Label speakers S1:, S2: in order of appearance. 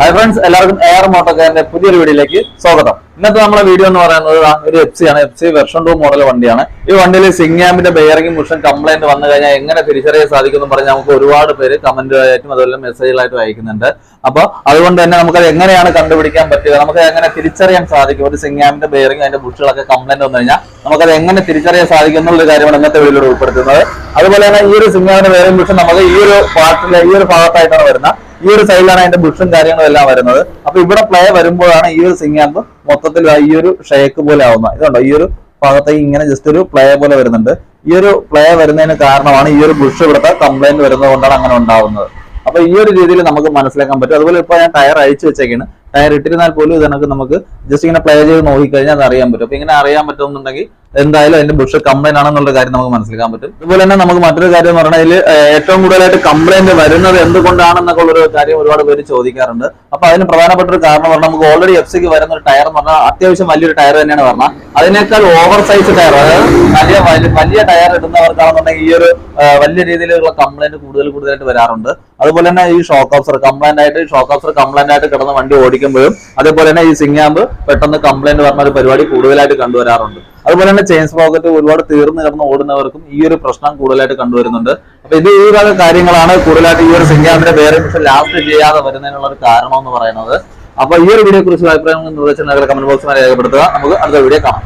S1: Hi friends എല്ലാവർക്കും air മോട്ടോക്കാരന്റെ പുതിയൊരു വീഡിയോയിലേക്ക് സ്വാഗതം. ഇന്നത്തെ നമ്മുടെ വീഡിയോ എന്ന് പറയുന്നത് ഒരു എഫ് സി ആണ്. F C version two model വണ്ടിയാണ്. ഈ വണ്ടിയിൽ സിംഗാമിന്റെ ബെയറിംഗ് മുഷൻ കംപ്ലൈന്റ് വന്നു കഴിഞ്ഞാൽ എങ്ങനെ തിരിച്ചറിയാൻ സാധിക്കും എന്ന് പറഞ്ഞാൽ നമുക്ക് ഒരുപാട് പേര് കമന്റുകളായിട്ടും അതുപോലെ മെസ്സേജുകളായിട്ടും അയക്കുന്നുണ്ട്. അപ്പൊ അതുകൊണ്ട് തന്നെ നമുക്കത് എങ്ങനെയാണ് കണ്ടുപിടിക്കാൻ പറ്റുക? നമുക്ക് എങ്ങനെ തിരിച്ചറിയാൻ സാധിക്കും? ഒരു സിംഗാമിന്റെ ബെയറിംഗ് അതിന്റെ ബുഷുകളൊക്കെ കംപ്ലൈന്റ് വന്നു കഴിഞ്ഞാൽ നമുക്കത് എങ്ങനെ തിരിച്ചറിയാൻ സാധിക്കും എന്നുള്ള കാര്യമാണ് ഇന്നത്തെ വീഡിയോയിൽ ഉൾപ്പെടുത്തുന്നത്. അതുപോലെ തന്നെ ഈ ഒരു സിനിമയുടെ വേറെ ബുഷൻ നമുക്ക് ഈ ഒരു പാർട്ടിലെ ഈ ഒരു ഭാഗത്തായിട്ടാണ് വരുന്നത് ഈ ഒരു സൈഡിലാണ് അതിന്റെ ബുഷും കാര്യങ്ങളും എല്ലാം വരുന്നത് അപ്പൊ ഇവിടെ പ്ലേ വരുമ്പോഴാണ് ഈ ഒരു സിംഗാമ്പ് മൊത്തത്തിൽ ഈ ഒരു ഷേക്ക് പോലെ ആവുന്നത് ഇതുണ്ടോ ഈ ഒരു ഭാഗത്തേക്ക് ഇങ്ങനെ ജസ്റ്റ് ഒരു പ്ലേ പോലെ വരുന്നുണ്ട് ഈ ഒരു പ്ലേ വരുന്നതിന് കാരണമാണ് ഈ ഒരു ബുഷ് ഇവിടുത്തെ കംപ്ലൈന്റ് വരുന്നത് കൊണ്ടാണ് അങ്ങനെ ഉണ്ടാവുന്നത് അപ്പൊ ഈ ഒരു രീതിയിൽ നമുക്ക് മനസ്സിലാക്കാൻ പറ്റും അതുപോലെ ഇപ്പൊ ഞാൻ ടയർ അഴിച്ചു വെച്ചേക്കാണ് ടയർ ഇട്ടിരുന്നാൽ പോലും ഇതിനൊക്കെ നമുക്ക് ജസ്റ്റ് ഇങ്ങനെ പ്ലേ ചെയ്ത് നോക്കിക്കഴിഞ്ഞാൽ അത് അറിയാൻ പറ്റും അപ്പൊ ഇങ്ങനെ അറിയാൻ പറ്റുമെന്നുണ്ടെങ്കിൽ എന്തായാലും അതിന്റെ ബുഷ് കംപ്ലൈന്റ് ആണെന്നുള്ള കാര്യം നമുക്ക് മനസ്സിലാക്കാൻ പറ്റും. അതുപോലെ തന്നെ നമുക്ക് മറ്റൊരു കാര്യം എന്ന് പറഞ്ഞാൽ ഏറ്റവും കൂടുതലായിട്ട് കംപ്ലൈന്റ് വരുന്നത് എന്തുകൊണ്ടാണെന്നൊക്കെ ഒരു കാര്യം ഒരുപാട് പേര് ചോദിക്കാറുണ്ട്. അപ്പൊ അതിന് പ്രധാനപ്പെട്ട ഒരു കാരണം പറഞ്ഞാൽ നമുക്ക് ഓൾറെഡി എഫ് സിക്ക് വരുന്ന ഒരു ടയർ എന്ന് പറഞ്ഞാൽ അത്യാവശ്യം വലിയൊരു ടയർ തന്നെയാണ് പറഞ്ഞാൽ അതിനേക്കാൾ ഓവർ സൈസ് ടയർ അതായത് വലിയ വലിയ- വലിയ ടയർ ഇടുന്നവർക്കാണെന്നുണ്ടെങ്കിൽ ഈ ഒരു വലിയ രീതിയിലുള്ള കംപ്ലൈന്റ് കൂടുതൽ കൂടുതലായിട്ട് വരാറുണ്ട്. അതുപോലെ തന്നെ ഈ ഷോക്ക് ഓഫ്സർ കംപ്ലൈന്റ് ആയിട്ട് ഷോക്ക് ഓഫ്സർ കംപ്ലൈന്റ് ആയിട്ട് കിടന്ന വണ്ടി ഓടിക്കുമ്പോഴും അതേപോലെ തന്നെ ഈ സിംഗാമ്പ് പെട്ടെന്ന് കംപ്ലൈന്റ് പറഞ്ഞ ഒരു പരിപാടി കൂടുതലായിട്ട് കണ്ടുവരാറുണ്ട്. അതുപോലെ തന്നെ ചെയിൻസ് പോക്കറ്റ് ഒരുപാട് തീർന്നു കിടന്ന് ഓടുന്നവർക്കും ഈ ഒരു പ്രശ്നം കൂടുതലായിട്ട് കണ്ടുവരുന്നുണ്ട്. അപ്പൊ ഇത് ഈ വക കാര്യങ്ങളാണ് കൂടുതലായിട്ട് ഈ ഒരു സിംഗാമിന്റെ പക്ഷെ ലാസ്റ്റ് ചെയ്യാതെ വരുന്നതിനുള്ള ഒരു കാരണം എന്ന് പറയുന്നത്. അപ്പൊ ഈ ഒരു വീഡിയോ കുറിച്ച് അഭിപ്രായങ്ങൾ നിർദ്ദേശങ്ങൾ കമന്റ് ബോക്സിൽ രേഖപ്പെടുത്തുക. നമുക്ക് അടുത്ത വീഡിയോ കാണാം.